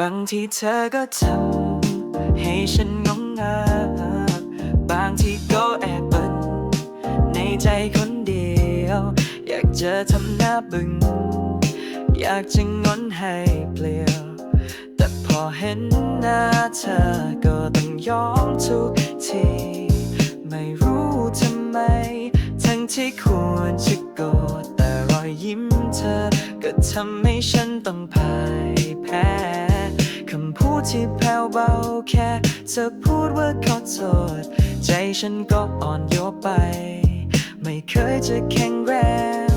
บางทีเธอก็ทำให้ฉันงงงาบางทีก็แอบเบิ่นในใจคนเดียว อยากจะทำหน้าบึงอยากจะงอนให้เปลี่ยว แต่พอเห็นหน้าเธอก็ต้องยอมทุกที ไม่รู้ทำไม ทั้งที่ควรจะโกรธแต่รอยยิ้มเธอก็ทำให้ฉันต้องพ่ายแพ้ ที่แผ่วเบาแค่เธอพูดว่าขอโทษ ใจฉันก็อ่อนโยนไป ไม่เคยจะแข็งแรง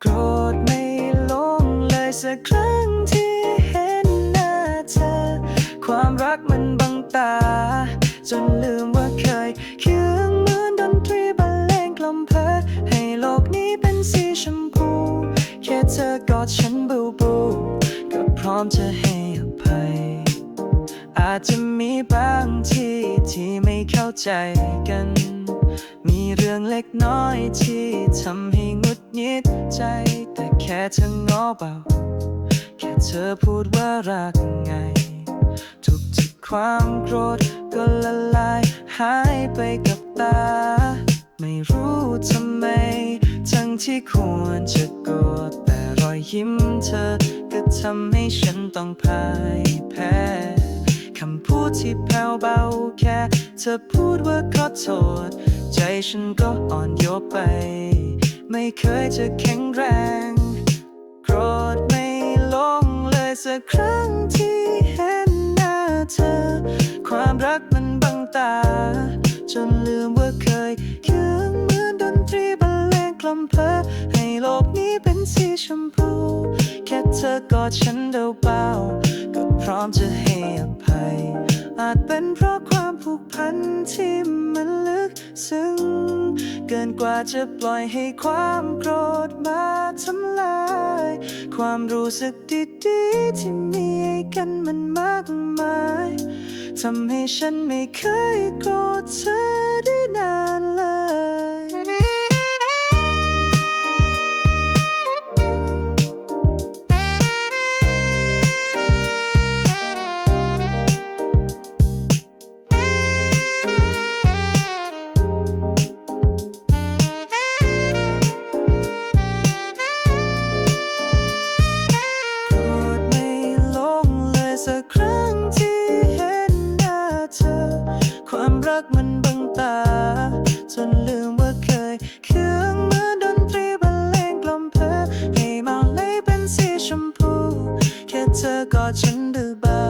โกรธไม่ลงเลยสักครั้งที่เห็นหน้าเธอ ความรักมันบังตา จนลืมว่าเคยเคียงเหมือนดนตรีบรรเลงกล่อมเพอให้โลกนี้เป็นสีชมพู แค่เธอกอดฉันบูบู ก็พร้อมจะ อาจจะมีบางที่ที่ไม่เข้าใจกัน มีเรื่องเล็กน้อยที่ทำให้งุดหงิดใจ แต่แค่เธอง้อเบา แค่เธอพูดว่ารักไง ทุกที่ความโกรธก็ละลายหายไปกับตา ไม่รู้ทำไม ทั้งที่ควรจะโกรธแต่รอยยิ้มเธอก็ทำให้ฉันต้องพ่ายแพ้ คำพูดที่แผ่วเบาแค่เธอพูดว่าขอโทษ ใจฉันก็อ่อนโยนไป ไม่เคยจะแข็งแรง โกรธไม่ลงเลยสักครั้งที่เห็นหน้าเธอ ความรักมันบังตา จนลืมว่าเคยเคียงเหมือนดนตรีบรรเลงกล่อมเพลอให้โลกนี้เป็นสีชมพู แค่เธอกอดฉันเบาๆก็พร้อมจะให้ อภัยอาจเป็นเพราะความผูกพันที่มันลึกซึ้งเกินกว่าจะปล่อยให้ความโกรธมาทำลาย ความรู้สึกดีๆที่มีให้กันมันมากมายทำให้ฉันไม่เคยโกรธเธอ ที่เห็นหน้าเธอ ความรักมันบังตา จนลืมว่าเคยเครื่องเมือดนตรีบรรเลงกล่อมเพลอให้เมาเลยเป็นสีชมพู แค่เธอกอดฉันดูเบา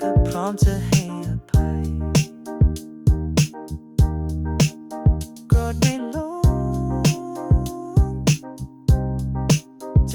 ก็พร้อมจะให้อภัยโกรธไม่ลงจ